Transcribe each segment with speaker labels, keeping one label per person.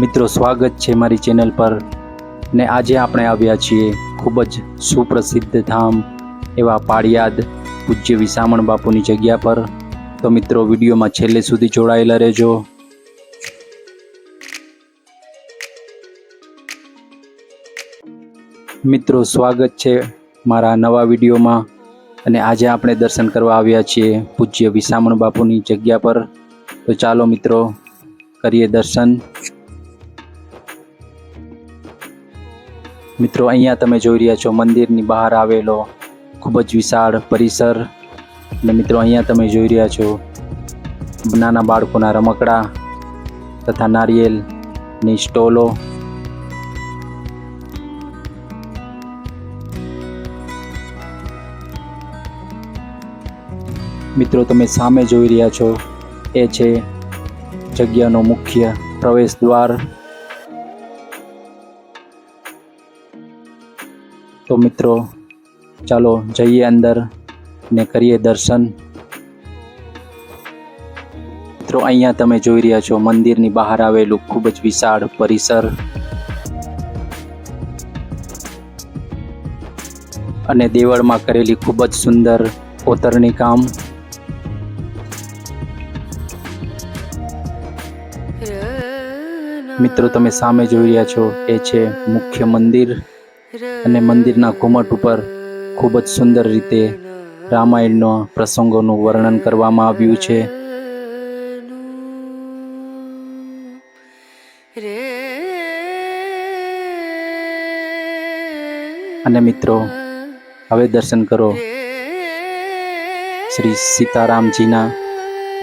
Speaker 1: મિત્રો, સ્વાગત છે મારી ચેનલ પર. ને આજે આપણે આવ્યા છીએ ખૂબ જ સુપ્રસિદ્ધ ધામ એવા પાળિયાદ પૂજ્ય વિસામણ બાપુની જગ્યા પર. તો મિત્રો, વિડીયોમાં છેલ્લે સુધી જોડાયેલા રહેજો. મિત્રો, સ્વાગત છે મારા નવા વિડીયોમાં. અને આજે આપણે દર્શન કરવા આવ્યા છીએ પૂજ્ય વિસામણ બાપુની જગ્યા પર. તો ચાલો મિત્રો, કરીએ દર્શન. મિત્રો, અહીંયા તમે જોઈ રહ્યા છો મંદિરની બહાર આવેલો ખૂબ જ વિશાળ પરિસર. અને મિત્રો, અહીંયા તમે જોઈ રહ્યા છો નાના બાળકોના રમકડા તથા નારિયેલની સ્ટોલો. મિત્રો, તમે સામે જોઈ રહ્યા છો, એ છે જગ્યાનો મુખ્ય પ્રવેશ દ્વાર તો મિત્રો, ચાલો જઈએ અંદર ને કરીએ દર્શન. મિત્રો, અહીંયા તમે જોઈ રહ્યા છો, મંદિરની બહાર આવેલું ખૂબ જ વિશાળ પરિસર. અને દેવળમાં કરેલી ખૂબ જ સુંદર કોતરણી કામ. મિત્રો, તમે સામે જોઈ રહ્યા છો, એ છે મુખ્ય મંદિર. અને મંદિરના ઘુમટ ઉપર ખૂબ જ સુંદર રીતે રામાયણના પ્રસંગોનું વર્ણન કરવામાં આવ્યું છે. અને મિત્રો હવે દર્શન કરો. શ્રી સીતારામજીના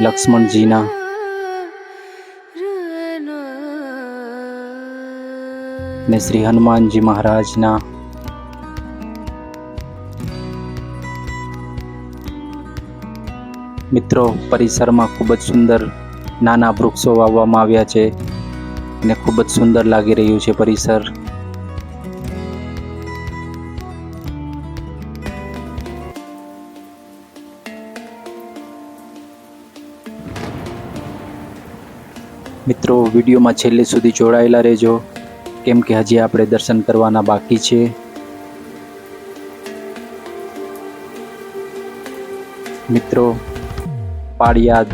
Speaker 1: લક્ષ્મણજીના ને શ્રી હનુમાનજી મહારાજના. મિત્રો, પરિસરમાં ખૂબ જ સુંદર નાના વૃક્ષો વાવવામાં આવ્યા છે અને ખૂબ જ સુંદર લાગી રહ્યું છે પરિસર. મિત્રો, વિડીયોમાં છેલ્લે સુધી જોડાયેલા રહેજો. કેમ કે હજી આપણે દર્શન કરવાના બાકી છે. મિત્રો, પાળિયાદ,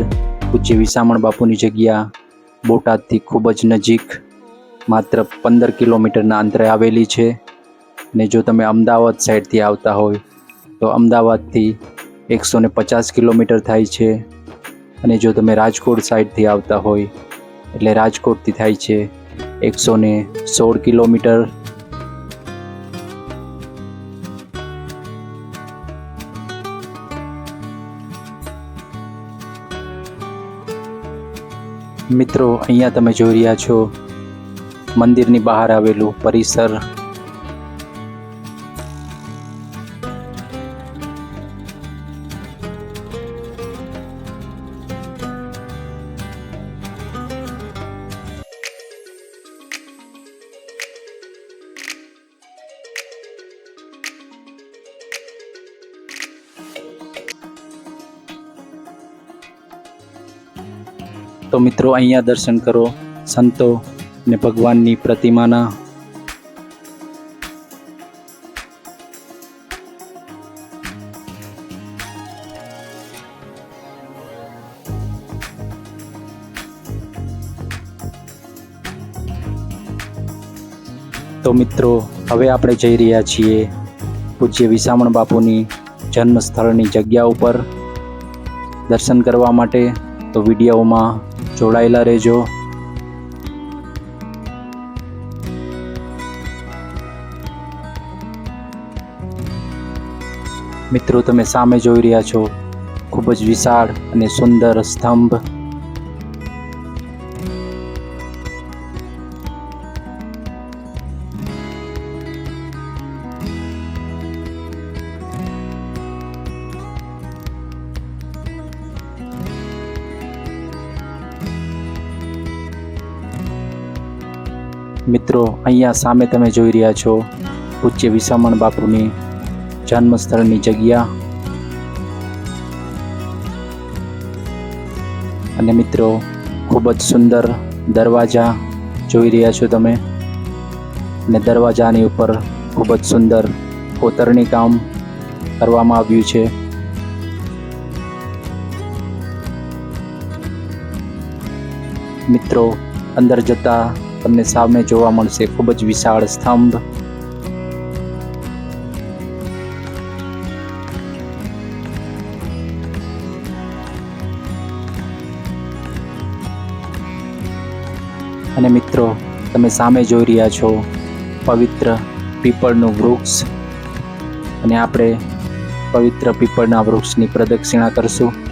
Speaker 1: પૂજ્ય વિસામણ બાપુની જગ્યા બોટાદથી ખૂબ જ નજીક, માત્ર પંદર કિલોમીટરના અંતરે આવેલી છે. ને જો તમે અમદાવાદ સાઈડથી આવતા હોય, તો અમદાવાદથી એકસો ને પચાસ કિલોમીટર થાય છે. અને જો તમે રાજકોટ સાઈડથી આવતા હોય, એટલે રાજકોટથી થાય છે. એકસો ને સોળ કિલોમીટર. મિત્રો અહીંયા તમે જોઈ રહ્યા છો મંદિરની બહાર આવેલું પરિસર. તો મિત્રો, અહીંયા દર્શન કરો સંતો ને ભગવાનની પ્રતિમાના. તો મિત્રો, હવે આપણે જઈ રહ્યા છીએ પૂજ્ય વિસામણ બાપુની જન્મ સ્થળની જગ્યા ઉપર દર્શન કરવા માટે. તો વિડીયોમાં જોડાયેલા રહેજો. મિત્રો તમે સામે જોઈ રહ્યા છો. ખૂબ જ વિશાળ અને સુંદર સ્તંભ. મિત્રો, અહીંયા સામે તમે જોઈ રહ્યા છો પૂજ્ય વિસામણ બાપુની જન્મસ્થળની જગ્યા. અને મિત્રો, ખૂબ જ સુંદર દરવાજા જોઈ રહ્યા છો તમે. અને દરવાજાની ઉપર ખૂબ જ સુંદર કોતરણી કામ કરવામાં આવ્યું છે. મિત્રો, અંદર જતા તમને સામે જોવા મળશે. ખૂબ જ વિશાળ સ્તંભ. અને મિત્રો, તમે સામે જોઈ રહ્યા છો પવિત્ર પીપળનું વૃક્ષ. અને આપણે પવિત્ર પીપળના વૃક્ષની પ્રદક્ષિણા કરશું.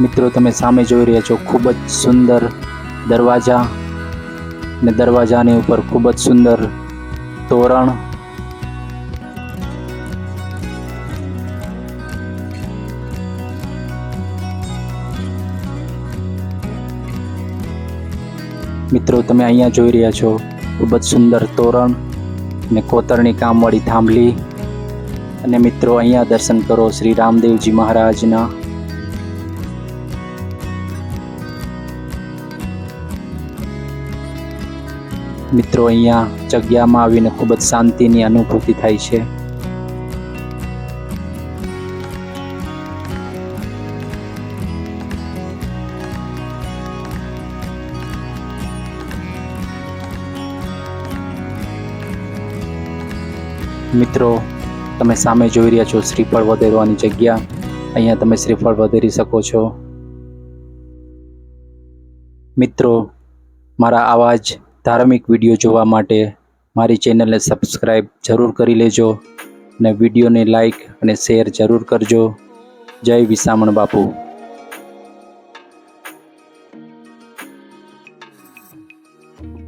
Speaker 1: મિત્રો, તમે સામે જોઈ રહ્યા છો, ખૂબ જ સુંદર દરવાજા ને દરવાજાની ઉપર ખૂબ જ સુંદર તોરણ. મિત્રો, તમે અહીંયા જોઈ રહ્યા છો, ખૂબ જ સુંદર તોરણ ને કોતરણી કામવાળી થાંભલી. અને મિત્રો, અહીંયા દર્શન કરો શ્રી રામદેવજી મહારાજના મિત્રો, અહીંયા જગ્યામાં આવીને ખૂબ જ શાંતિની અનુભૂતિ થાય છે. મિત્રો, તમે સામે જોઈ રહ્યા છો શ્રીફળ વધેરવાની જગ્યા. અહીંયા તમે શ્રીફળ વધેરી શકો છો. મિત્રો, મારા આવા જ ધાર્મિક વીડિયો જોવા માટે મારી ચેનલને સબસ્ક્રાઈબ જરૂર કરી લેજો અને વિડીયોને લાઈક અને શેર જરૂર કરજો. જય વિસામણ બાપુ.